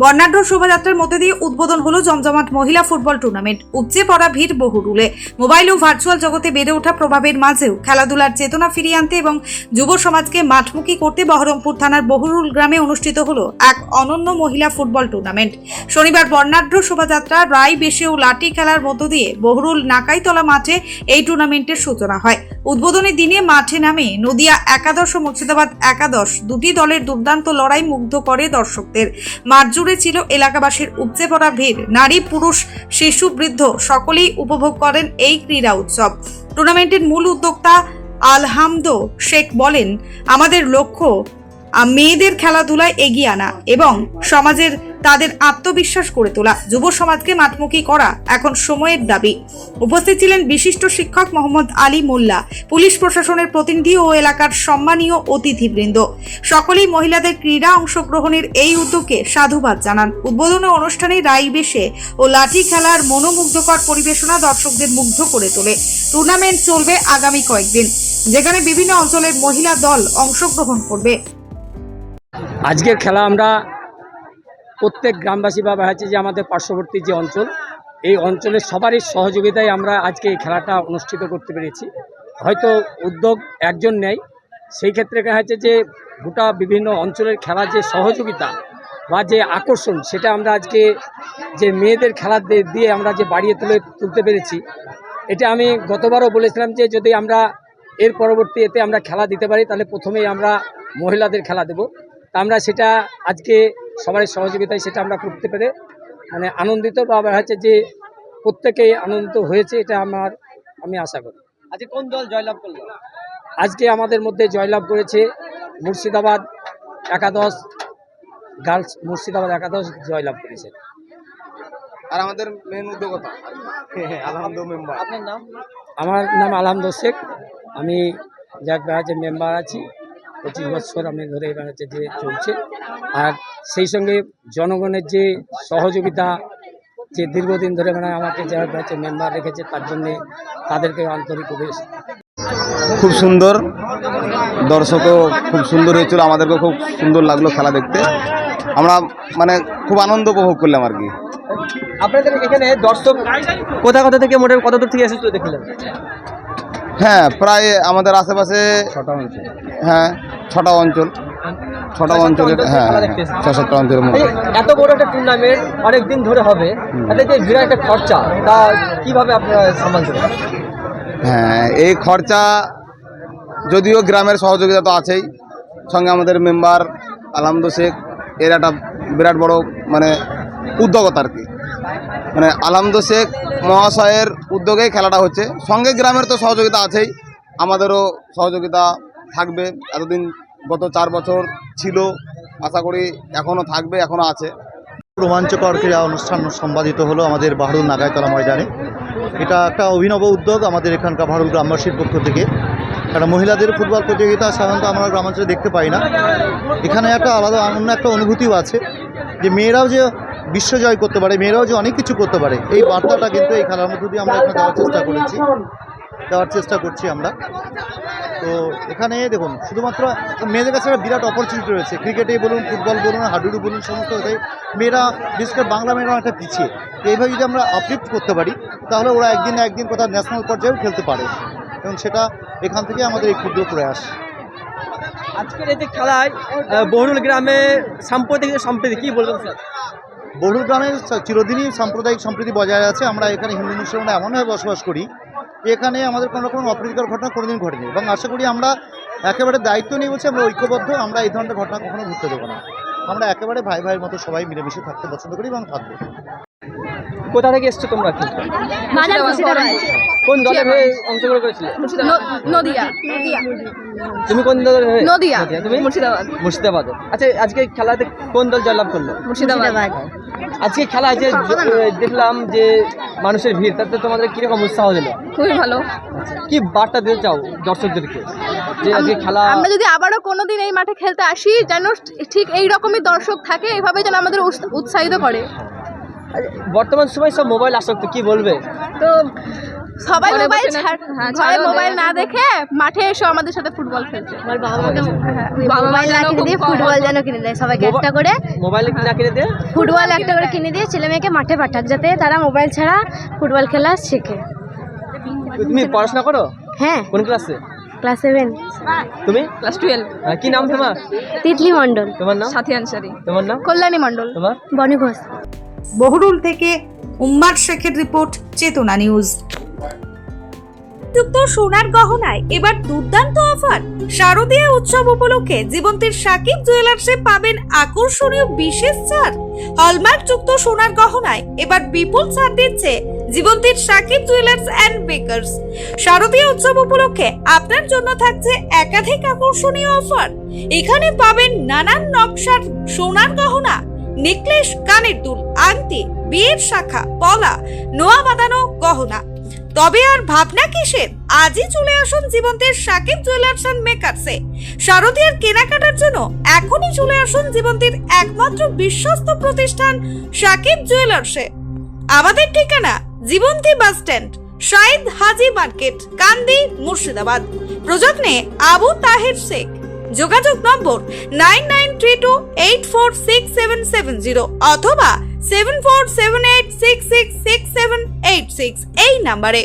বর্ণাঢ্য শোভাযাত্রার মধ্যে দিয়ে উদ্বোধন হলো জমজমাট মহিলা ফুটবল টুর্নামেন্ট। উপচে পড়া ভিড় বহুরুলে মোবাইল ও ভার্চুয়াল জগতে বেড়ে ওঠা প্রভাবের মাঝেও খেলাধুলার চেতনা ফিরিয়ে আনতে এবং যুব সমাজকে মাঠমুখী করতে বহরমপুর থানার বহুরুল গ্রামে অনুষ্ঠিত হলো এক অনন্য মহিলা ফুটবল টুর্নামেন্ট। শনিবার বর্ণাঢ্য শোভাযাত্রা রায় বেশে ও লাঠি খেলার মধ্য দিয়ে বহুরুল নাকাইতলা মাঠে এই টুর্নামেন্টের সূচনা হয়। উদ্বোধনী দিনে মাঠে নামে নদিয়া একাদশ ও মুর্শিদাবাদ একাদশ দুটি দলের দুর্দান্ত লড়াই মুগ্ধ করে দর্শকদের। মাঠ ছিল এলাকাবাসীর উপচে পড়া ভিড়। নারী, পুরুষ, শিশু, বৃদ্ধ সকলেই উপভোগ করেন এই ক্রীড়া উৎসব। টুর্নামেন্টের মূল উদ্যোক্তা আলহামদো শেখ বলেন, আমাদের লক্ষ্য মেয়েদের খেলাধুলায় এগিয়ে আনা এবং সমাজের তাদের আত্মবিশ্বাস করে তোলা। যুব সমাজকে মাঠমুখী করা এখন সময়ের দাবি। উপস্থিত ছিলেন বিশিষ্ট শিক্ষক মোহাম্মদ আলী মোল্লা, পুলিশ প্রশাসনের প্রতিনিধি ও এলাকার সম্মানীয় অতিথিবৃন্দ। সকলেই মহিলাদের ক্রীড়া অংশগ্রহণের এই উদ্যোগকে সাধুবাদ জানান। উদ্বোধনী অনুষ্ঠানে রাই বেশে ও লাঠি খেলার মনোমুগ্ধকর পরিবেশনা দর্শকদের মুগ্ধ করে তোলে। টুর্নামেন্ট চলবে আগামী কয়েকদিন, যেখানে বিভিন্ন অঞ্চলের মহিলা দল অংশগ্রহণ করবে। আজকের খেলা আমরা প্রত্যেক গ্রামবাসী বা হচ্ছে যে আমাদের পার্শ্ববর্তী যে অঞ্চল, এই অঞ্চলের সবারই সহযোগিতায় আমরা আজকে এই খেলাটা অনুষ্ঠিত করতে পেরেছি। হয়তো উদ্যোগ একজন নেয়, সেই ক্ষেত্রে দেখা যাচ্ছে যে গোটা বিভিন্ন অঞ্চলের খেলার যে সহযোগিতা বা যে আকর্ষণ, সেটা আমরা আজকে যে মেয়েদের খেলা দিয়ে আমরা যে বাড়িয়ে তুলে, তুলতে পেরেছি, এটা আমি গতবারও বলেছিলাম যে যদি আমরা এর পরবর্তী এতে আমরা খেলা দিতে পারি, তাহলে প্রথমেই আমরা মহিলাদের খেলা দেব। তা আমরা সেটা আজকে সবার সহযোগিতায় সেটা আমরা করতে পেরে মানে আনন্দিত বা আবার হচ্ছে যে প্রত্যেকেই আনন্দিত হয়েছে এটা আমার আমি আশা করি। আজকে কোন দল জয়লাভ করল? আজকে আমাদের মধ্যে জয়লাভ করেছে মুর্শিদাবাদ একাদশ গার্লস মুর্শিদাবাদ একাদশ জয়লাভ করেছে। আর আমাদের মেন উদ্যোগতা আলহামদুল মেম্বার আপনার নাম? আমার নাম আলহামদ শেখ। আমি যাক হচ্ছে মেম্বার আছি। পঁচিশ বছর আমি ধরে হচ্ছে যে চলছে। আর সেই সঙ্গে জনগণের যে সহযোগিতা যে দীর্ঘদিন ধরে মানে আমাকে যারা হচ্ছে মেম্বার রেখেছে তার জন্যে তাদেরকে আন্তরিক অভিনন্দন। খুব সুন্দর। দর্শকও খুব সুন্দর হয়েছিল আমাদেরকেও খুব সুন্দর লাগল খেলা দেখতে। আমরা মানে খুব আনন্দ উপভোগ করলাম আর কি। আপনাদের এখানে দর্শক কোথা কোথা থেকে মোটে কত দূর থেকে এসেছিল দেখলেন? হ্যাঁ প্রায় আমাদের আশেপাশে হ্যাঁ ছটা অঞ্চল। ছটা অঞ্চলের হ্যাঁ হ্যাঁ, ছ সাতটা অঞ্চলের মধ্যে। এত বড় একটা টুর্নামেন্ট অনেক দিন ধরে হবে তাতে যে বিরাট একটা খরচা তা কীভাবে আপনারা সামালছেন হ্যাঁ এই খরচা যদিও গ্রামের সহযোগিতা তো আছেই সঙ্গে আমাদের মেম্বার আলহামদু শেখ এর একটা বিরাট বড় মানে উদ্যোগতা আর কি। মানে আলহামদু শেখ মহাশয়ের উদ্যোগেই খেলাটা হচ্ছে। সঙ্গে গ্রামের তো সহযোগিতা আছেই, আমাদেরও সহযোগিতা থাকবে। এতদিন গত চার বছর ছিল, আশা করি এখনও থাকবে, এখনও আছে। রোমাঞ্চকর ক্রীড়া অনুষ্ঠান সম্পাদিত হলো আমাদের বাহারুল নাগাইতলা ময়দানে। এটা একটা অভিনব উদ্যোগ আমাদের এখানকার বাহারুল গ্রামবাসীর পক্ষ থেকে। একটা মহিলাদের ফুটবল প্রতিযোগিতা সাধারণত আমরা গ্রামাঞ্চলে দেখতে পাই না। এখানে একটা আলাদা অন্য একটা অনুভূতিও আছে যে মেয়েরাও যে বিশ্ব জয় করতে পারে মেয়েরাও যে অনেক কিছু করতে পারে। এই বার্তাটা কিন্তু এই খেলার মধ্য দিয়ে আমরা এখানে দেওয়ার চেষ্টা করেছি। দেওয়ার চেষ্টা করছি আমরা। তো এখানে দেখুন শুধুমাত্র মেয়েদের কাছে একটা বিরাট অপরচুনিটি রয়েছে। ক্রিকেটেই বলুন ফুটবল বলুন হাডুডু বলুন সমস্ত মেয়েরা বিশেষ করে বাংলা মেয়েরা অনেকটা পিছিয়ে। এইভাবে যদি আমরা আপলিফ্ট করতে পারি তাহলে ওরা একদিন না একদিন কোথাও ন্যাশনাল পর্যায়েও খেলতে পারে। এবং সেটা এখান থেকে আমাদের এই ক্ষুদ্র প্রয়াস। আজকের এই যে খেলায় আহ, বহুরুল গ্রামে সাম্প্রতিক সম্প্রীতি কী বলবেন স্যার? বহু গ্রামের চিরদিনই সাম্প্রদায়িক সম্প্রীতি বজায় আছে। আমরা এখানে হিন্দু মুসলমানরা এমনভাবে বসবাস করি, এখানে আমাদের কোনো রকম অপ্রীতিকর ঘটনা কোনোদিন ঘটেনি এবং আশা করি আমরা একেবারে দায়িত্ব নিয়ে বলছি, আমরা ঐক্যবদ্ধ, আমরা এই ধরনের ঘটনা কখনো ঘটতে দেবো না। আমরা একেবারে ভাই ভাইয়ের মতো সবাই মিলেমিশে থাকতে পছন্দ করি এবং থাকব। কোথা থেকে এসছো তোমরা? কি কোন দলের হয়ে অংশগ্রহণ করেছিলে? নদিয়া। তুমি কোন দলের হয়ে? নদিয়া। তুমি? মুর্শিদাবাদ। মুর্শিদাবাদে। আচ্ছা আজকে খেলাতে কোন দল জয়লাভ করল? মুর্শিদাবাদ। আজকে খেলা যে দেখলাম যে মানুষের ভিড় তাতে তোমাদের কীরকম উৎসাহ দিলো? খুবই ভালো। কি বার্তা দিতে চাও দর্শকদেরকে? যে আজকে খেলা আমরা যদি আবারও কোনোদিন এই মাঠে খেলতে আসি যেন ঠিক এই রকমই দর্শক থাকে এইভাবে যেন আমাদের উৎস- উৎসাহিত করে। বর্তমান সময় সব মোবাইল আসক্ত কি বলবে? তো সবাই মোবাইল বসে ছাড়- হ্যাঁ, ঘরে মোবাইল না দেখে মাঠে এসে আমাদের সাথে ফুটবল খেলছে মোবাইল না কিনে দিয়ে ফুটবল যেন কিনে দেয়। সবাইকে একটা করে মোবাইল না কিনে দিয়ে? ফুটবল একটা করে কিনে দিয়ে ছেলে মেয়েকে মাঠে পাঠাক যাতে তারা মোবাইল ছাড়া ফুটবল খেলা শেখে। তুমি পড়াশোনা করো? হ্যাঁ। কোন ক্লাসে ক্লাস সেভেন তুমি? ক্লাস টুয়েলভ কি নাম তোমার? তিতলি মণ্ডল। তোমার নাম? সাথী আনসারি। তোমার নাম? কল্যাণী মণ্ডল। তোমার? বনি ঘোষ। বহুরুল থেকে উম্মার শেখের রিপোর্ট, চেতনা নিউজ। যুক্ত সোনার গহনায় এবার দুর্দান্ত অফার। শারদীয় উৎসব উপলক্ষে জীবন্তীর সাকিব জুয়েলার্সে পাবেন আকর্ষণীয় বিশেষ ছাড়। হলমার্ক যুক্ত সোনার গহনায় এবার বিপুল ছাড় দিচ্ছে জীবন্তীর সাকিব জুয়েলার্স অ্যান্ড বেকার্স। শারদীয় উৎসব উপলক্ষে আপনার জন্য থাকছে একাধিক আকর্ষণীয় অফার। এখানে পাবেন নানান নকশার সোনার গহনা নেকলেস, কানের দুল, আংটি, বিয়ের শাখা, পলা, নোয়া বাঁধানো গহনা। তবে আর ভাবনা কিসের? আজই চলে আসুন জীবন্তের সাকিব জুয়েলার্স অ্যান্ড মেকার্সে শারদীয়ার কেনাকাটার জন্য এখনই চলে আসুন জীবন্তীর একমাত্র বিশ্বস্ত প্রতিষ্ঠান সাকিব জুয়েলার্সে আমাদের ঠিকানা Jibanti bus stand Shahid Haji market, Kandi Murshidabad. প্রযত্নে Abu Taher Sheikh. যোগাযোগ number nine nine three two eight four six seven seven zero অথবা seven four seven eight six six six seven eight six এই নাম্বারে।